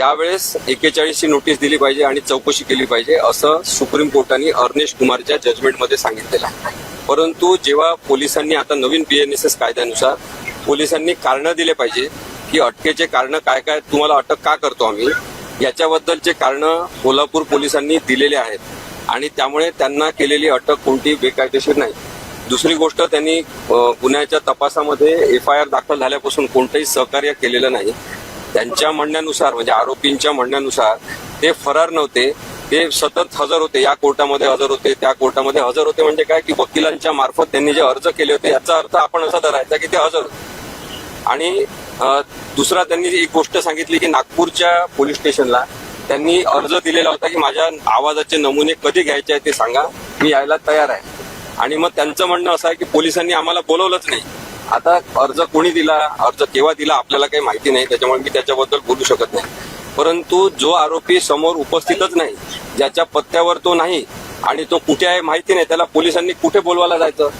त्यावेळेस एकेचाळीसची नोटीस दिली पाहिजे आणि चौकशी केली पाहिजे असं सुप्रीम कोर्टाने अर्नेश कुमारच्या जजमेंटमध्ये सांगितलेलं आहे. परंतु जेव्हा पोलिसांनी आता नवीन पीएनएसएस कायद्यानुसार पोलिसांनी कारणं दिले पाहिजे की अटकेचे कारण काय काय तुम्हाला अटक का करतो आम्ही याच्याबद्दलचे कारण कोल्हापूर पोलिसांनी दिलेले आहेत. आणि त्यामुळे त्यांना केलेली अटक कोणती बेकायदेशीर नाही. दुसरी गोष्ट त्यांनी गुन्ह्याच्या तपासामध्ये एफ आय आर दाखल झाल्यापासून कोणतंही सहकार्य केलेलं नाही. त्यांच्या म्हणण्यानुसार म्हणजे आरोपींच्या म्हणण्यानुसार ते फरार नव्हते. ते सतत हजर होते. या कोर्टामध्ये हजर होते त्या कोर्टामध्ये हजर होते म्हणजे काय की वकिलांच्या मार्फत त्यांनी जे अर्ज केले होते याचा अर्थ आपण असा धरायचा की ते हजर होते. आणि दुसरा त्यांनी एक गोष्ट सांगितली की नागपूरच्या पोलीस स्टेशनला त्यांनी अर्ज दिलेला होता की माझ्या आवाजाचे नमुने कधी घ्यायचे आहे ते सांगा. मी यायला तयार आहे. आणि मग त्यांचं म्हणणं असं आहे की पोलिसांनी आम्हाला बोलवलंच नाही. आता अर्ज कोणी दिला अर्ज केव्हा दिला आपल्याला काही माहिती नाही त्याच्यामुळे मी त्याच्याबद्दल बोलू शकत नाही. परंतु जो आरोपी समोर उपस्थितच नाही ज्याच्या पत्त्यावर तो नाही आणि तो कुठे आहे माहिती नाही त्याला पोलिसांनी कुठे बोलवायला जायचं?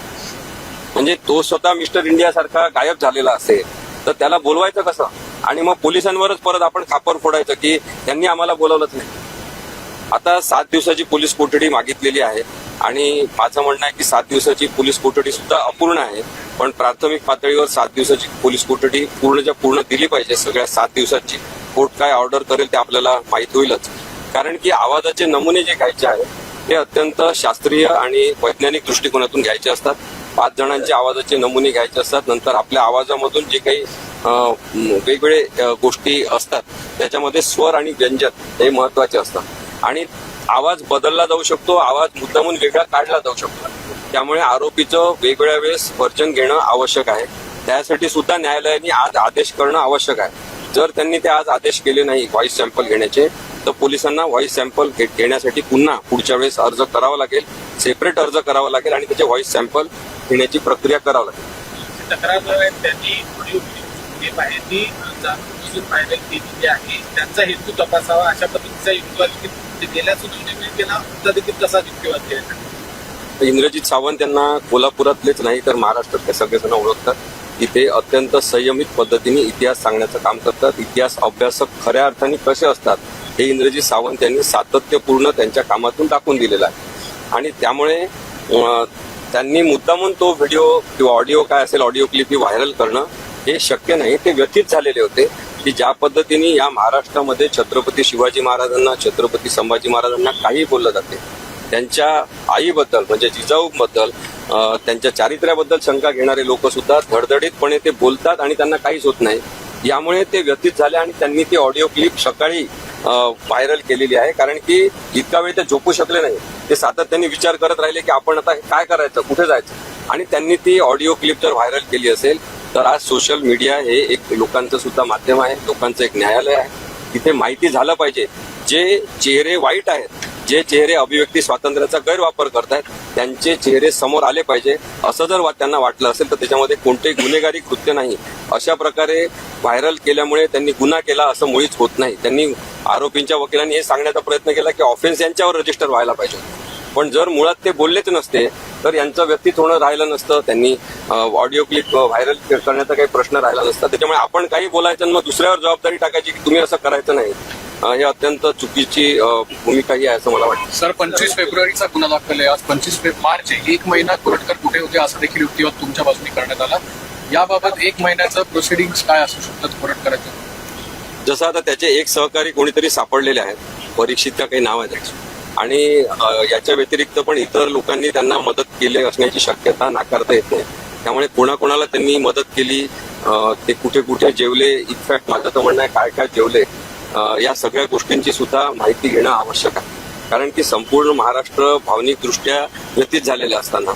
म्हणजे तो स्वतः मिस्टर इंडिया सारखा गायब झालेला असेल तर त्याला बोलवायचं कसं? आणि मग पोलिसांवरच परत आपण खापर फोडायचं की त्यांनी आम्हाला बोलवलंच नाही. आता सात दिवसाची पोलीस कोठडी मागितलेली आहे. आणि माझं म्हणणं आहे की सात दिवसाची पोलीस कोठडी सुद्धा अपूर्ण आहे पण प्राथमिक पातळीवर सात दिवसाची पोलीस कोठडी पूर्णच्या पूर्ण दिली पाहिजे. सगळ्या सात दिवसाची कोर्ट काय ऑर्डर करेल ते आपल्याला माहीत होईलच. कारण की आवाजाचे नमुने जे घ्यायचे आहेत ते अत्यंत शास्त्रीय आणि वैज्ञानिक दृष्टिकोनातून घ्यायचे असतात. पाच जणांचे आवाजाचे नमुने घ्यायचे असतात. नंतर आपल्या आवाजामधून जे काही वेगवेगळे गोष्टी असतात त्याच्यामध्ये स्वर आणि व्यंजन हे महत्त्वाचे असतात. आणि आवाज बदलला जाऊ शकतो आवाज मुद्दामून वेगळा काढला जाऊ शकतो. त्यामुळे आरोपीचं वेगवेगळ्या वेळेस वर्जन घेणं आवश्यक आहे. त्यासाठी सुद्धा न्यायालयाने आज आदेश करणं आवश्यक आहे. जर त्यांनी ते आज आदेश केले नाही व्हॉइस सॅम्पल घेण्याचे तर पोलिसांना व्हॉइस सॅम्पल घेण्यासाठी पुन्हा पुढच्या वेळेस अर्ज करावा लागेल. सेपरेट अर्ज करावा लागेल आणि त्याचे व्हॉइस सॅम्पल घेण्याची प्रक्रिया करावी लागेल. तक्रार आहे त्यांचा हेतू तपासावा अशा पद्धतीचा युक्तिवाद गेल्या केला देखील युक्तिवाद केला इंद्रजित सावंत यांना कोल्हापुरातलेच नाही तर महाराष्ट्रातले सगळेजण ओळखतात. इथे अत्यंत संयमित पद्धतीने इतिहास सांगण्याचं काम करतात. इतिहास अभ्यासक खऱ्या अर्थाने कसे असतात हे इंद्रजित सावंत यांनी सातत्यपूर्ण त्यांच्या कामातून टाकून दिलेलं आहे. आणि त्यामुळे त्यांनी मुद्दामून तो व्हिडिओ किंवा ऑडिओ काय असेल ऑडिओ क्लिप ही व्हायरल करणं हे शक्य नाही. ते व्यथित झालेले होते. की ज्या पद्धतीने या महाराष्ट्रामध्ये छत्रपती शिवाजी महाराजांना छत्रपती संभाजी महाराजांना काही बोललं जाते त्यांच्या आईबद्दल म्हणजे जिजाऊबद्दल त्यांच्या चारित्र्याबद्दल शंका घेणारे लोक सुद्धा धडधडीतपणे ते बोलतात आणि त्यांना काहीच होत नाही. यामुळे ते व्यथित झाले आणि त्यांनी ती ऑडिओ क्लिप सकाळी व्हायरल केलेली आहे. कारण की इतका वेळ ते झोपू शकले नाही. ते सातत्याने विचार करत राहिले की आपण आता काय करायचं कुठे जायचं? आणि त्यांनी ती ऑडिओ क्लिप जर व्हायरल केली असेल तर आज सोशल मीडिया हे एक लोकांचं सुद्धा माध्यम आहे लोकांचं एक न्यायालय आहे. तिथे माहिती झालं पाहिजे. जे चेहरे वाईट आहेत जे चेहरे अभिव्यक्ती स्वातंत्र्याचा गैरवापर करतायत त्यांचे चेहरे समोर आले पाहिजे. असं जर वा- त्यांना वाटलं असेल तर त्याच्यामध्ये कोणतेही गुन्हेगारी कृत्य नाही. अशा प्रकारे व्हायरल केल्यामुळे त्यांनी गुन्हा केला असं मुळीच होत नाही. त्यांनी आरोपींच्या वकिलांनी हे सांगण्याचा प्रयत्न केला की ऑफेन्स यांच्यावर रजिस्टर व्हायला पाहिजे. पण जर मुळात ते बोललेच नसते तर यांचं व्यक्तित होणं राहिलं नसतं त्यांनी ऑडिओ क्लिप व्हायरल करण्याचा काही प्रश्न राहिला नसता. त्याच्यामुळे आपण काही बोलायचं मग दुसऱ्यावर जबाबदारी टाकायची की तुम्ही असं करायचं नाही हे अत्यंत चुकीची भूमिका ही आहे असं मला वाटतं. सर पंचवीस फेब्रुवारीचा गुन्हा दाखल आहे. आज पंचवीस मार्च आहे. एक महिना कोरटकर कुठे होते असं देखील युक्तिवाद तुमच्या बाजूने करण्यात आला. याबाबत एक महिन्याचं प्रोसिडिंग काय असू शकतात कोरटकरांचं जसं आता त्याचे एक सहकारी कोणीतरी सापडलेले आहेत. परीक्षित का काही नाव आहे त्याचं. आणि याच्या व्यतिरिक्त पण इतर लोकांनी त्यांना मदत केली असण्याची शक्यता नाकारता येत नाही. त्यामुळे कोणाकोणाला त्यांनी मदत केली ते कुठे कुठे जेवले इनफॅक्ट माझं तर म्हणणं आहे काय काय जेवले या सगळ्या गोष्टींची सुद्धा माहिती घेणं आवश्यक आहे. कारण की संपूर्ण महाराष्ट्र भावनिकदृष्ट्या व्यतीत झालेले असताना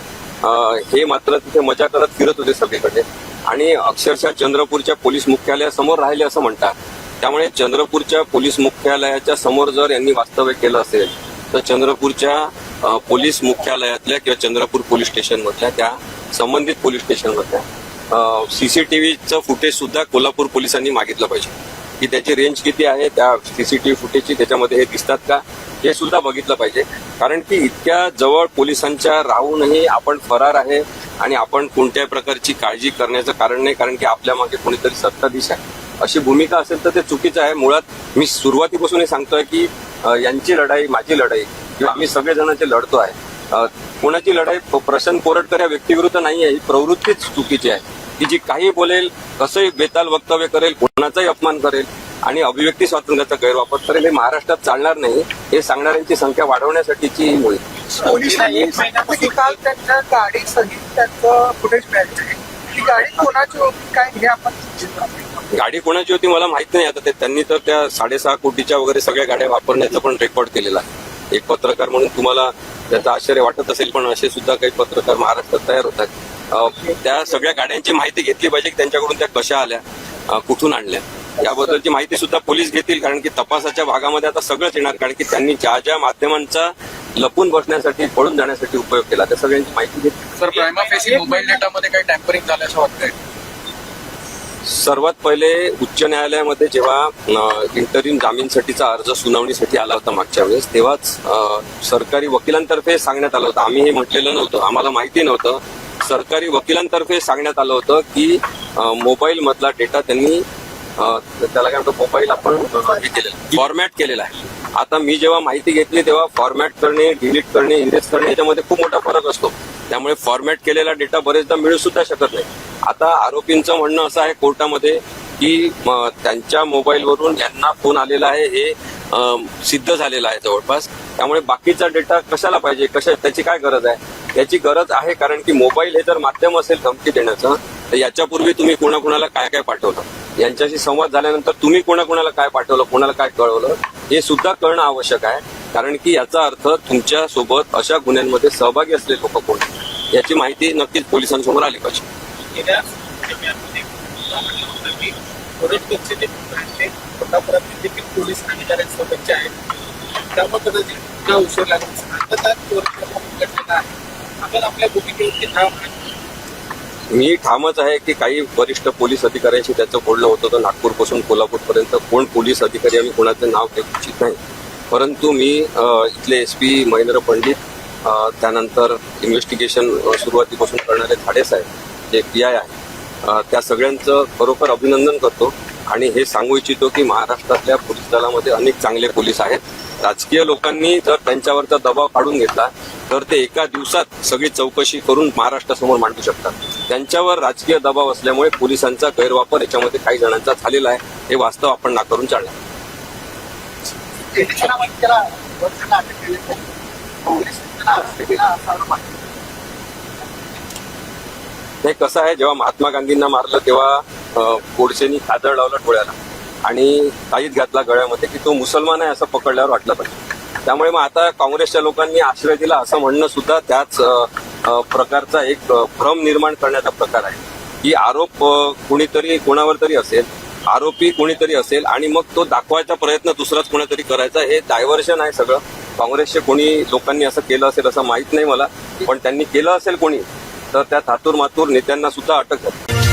हे मात्र तिथे मजा करत फिरत होते सगळीकडे. आणि अक्षरशः चंद्रपूरच्या पोलीस मुख्यालयासमोर राहिले असं म्हणतात. त्यामुळे चंद्रपूरच्या पोलीस मुख्यालयाच्या समोर जर यांनी वास्तव्य केलं असेल तर चंद्रपूरच्या पोलीस मुख्यालयातल्या किंवा चंद्रपूर पोलीस स्टेशन मधल्या त्या संबंधित पोलीस स्टेशन मधल्या सीसीटीव्हीचं फुटेज सुद्धा कोल्हापूर पोलिसांनी मागितलं पाहिजे. की त्याची रेंज किती आहे त्या सीसीटीव्ही फुटेजची त्याच्यामध्ये हे दिसतात का हे सुद्धा बघितलं पाहिजे. कारण की इतक्या जवळ पोलिसांच्या राहूनही आपण फरार आहे आणि आपण कोणत्याही प्रकारची काळजी करण्याचं कारण नाही कारण की आपल्या मागे कोणीतरी सत्ताधीश आहे. अशी भूमिका असेल तर ते चुकीचं आहे. मुळात मी सुरुवातीपासून हे सांगतोय की यांची लढाई माझी लढाई किंवा आम्ही सगळेजण जे लढतो आहे. कोणाची लढाई प- प्रशांत कोरटकर या व्यक्तीविरुद्ध नाही आहे ही प्रवृत्तीच चुकीची आहे. की जी काही बोलेल कसंही बेताल वक्तव्य करेल कोणाचाही अपमान करेल आणि अभिव्यक्ती स्वातंत्र्याचा गैरवापर करेल हे महाराष्ट्रात चालणार नाही हे सांगणाऱ्यांची संख्या वाढवण्यासाठीची ही मोहीम. पोलिसांनी सांगितलं काल त्यांच्या गाडी सहित त्यांचं फुटेज मिळालं आहे. ती गाडी कोणाची काय हे आपण चित्र गाडी कोणाची होती मला माहीत नाही. आता ते त्यांनी तर त्या साडेसहा कोटीच्या वगैरे सगळ्या गाड्या वापरण्याचा पण रेकॉर्ड केलेला आहे. एक पत्रकार म्हणून तुम्हाला त्याचं आश्चर्य वाटत असेल पण असे सुद्धा काही पत्रकार महाराष्ट्रात तयार होतात त्या सगळ्या गाड्यांची माहिती घेतली पाहिजे की त्यांच्याकडून त्या कशा आल्या कुठून आणल्या. याबद्दलची माहिती सुद्धा पोलीस घेतील कारण की तपासाच्या भागामध्ये आता सगळंच येणार कारण की त्यांनी ज्या ज्या माध्यमांचा लपून बसण्यासाठी पळून जाण्यासाठी उपयोग केला त्या सगळ्यांची माहिती घेतली. सर प्रायमा फेसी मोबाईल डेटामध्ये काही टॅम्परिंग झाल्याचं वाटतंय. सर्वात पहिले उच्च न्यायालयामध्ये जेव्हा इंटरिम जामीनसाठीचा अर्ज सुनावणीसाठी आला होता मागच्या वेळेस तेव्हाच सरकारी वकिलांतर्फे सांगण्यात आलं होतं. आम्ही हे म्हटलेलं नव्हतं आम्हाला माहिती नव्हतं. सरकारी वकिलांतर्फे सांगण्यात आलं होतं की मोबाईल मधला डेटा त्यांनी त्याला काय म्हणतो मोबाईल आपण हे केलेलं फॉर्मॅट केलेला आहे. आता मी जेव्हा माहिती घेतली तेव्हा फॉर्मॅट करणे डिलीट करणे इरेज करणे याच्यामध्ये खूप मोठा फरक असतो. त्यामुळे फॉर्मॅट केलेला डेटा बरेचदा मिळू सुद्धा शकत नाही. आता आरोपींचं म्हणणं असं आहे कोर्टामध्ये की त्यांच्या मोबाईलवरून यांना फोन आलेला आहे हे सिद्ध झालेलं आहे जवळपास. त्यामुळे बाकीचा डेटा कशाला पाहिजे कशा त्याची काय गरज आहे? याची गरज आहे कारण की मोबाईल हे जर माध्यम असेल धमकी देण्याचं तर याच्यापूर्वी तुम्ही कोणाकोणाला काय काय पाठवलं? यांच्याशी संवाद झाल्यानंतर तुम्ही कोणाकोणाला काय पाठवलं कोणाला काय कळवलं? हे सुद्धा कळणं आवश्यक आहे. कारण की याचा अर्थ तुमच्यासोबत अशा गुन्ह्यांमध्ये सहभागी असले लोक कोण? याची माहिती नक्कीच पोलिसांसमोर आली पाहिजे. मी ठामच आहे की काही वरिष्ठ पोलीस अधिकाऱ्यांशी त्याचं बोलणं होतं तर नागपूरपासून कोल्हापूरपर्यंत कोण पोलीस अधिकारी आम्ही कोणाचं नाव घेऊ इच्छित नाही. परंतु मी इथले एस पी महेंद्र पंडित त्यानंतर इन्व्हेस्टिगेशन सुरुवातीपासून करणारे झाडे साहेब जे पी आय आहे त्या सगळ्यांचं खरोखर अभिनंदन करतो. आणि हे सांगू इच्छितो की महाराष्ट्रातल्या पोलीस दलामध्ये अनेक चांगले पोलीस आहेत. राजकीय लोकांनी जर त्यांच्यावरचा दबाव काढून घेतला तर ते एका दिवसात सगळी चौकशी करून महाराष्ट्रासमोर मांडू शकतात. त्यांच्यावर राजकीय दबाव असल्यामुळे पोलिसांचा गैरवापर याच्यामध्ये काही जणांचा झालेला आहे. हे वास्तव आपण नाकारून चालणार. हे कसं आहे जेव्हा महात्मा गांधींना मारलं तेव्हा गोडसेनी काजळ लावलं डोळ्याला. आणि काहीच घातला गळ्यामध्ये की तो मुसलमान आहे असं पकडल्यावर वाटलं पाहिजे. त्यामुळे मग आता काँग्रेसच्या लोकांनी आश्रय दिला असं म्हणणं सुद्धा त्याच प्रकारचा एक भ्रम निर्माण करण्याचा प्रकार आहे. की आरोप कुणीतरी कोणावर तरी असेल आरोपी कोणीतरी असेल आणि मग तो दाखवायचा प्रयत्न दुसराच कोणीतरी करायचा हे डायव्हर्शन आहे सगळं. काँग्रेसचे कोणी लोकांनी असं केलं असेल असं माहीत नाही मला पण त्यांनी केलं असेल कोणी तर त्या थातूर मातूर नेत्यांना सुद्धा अटक झाली.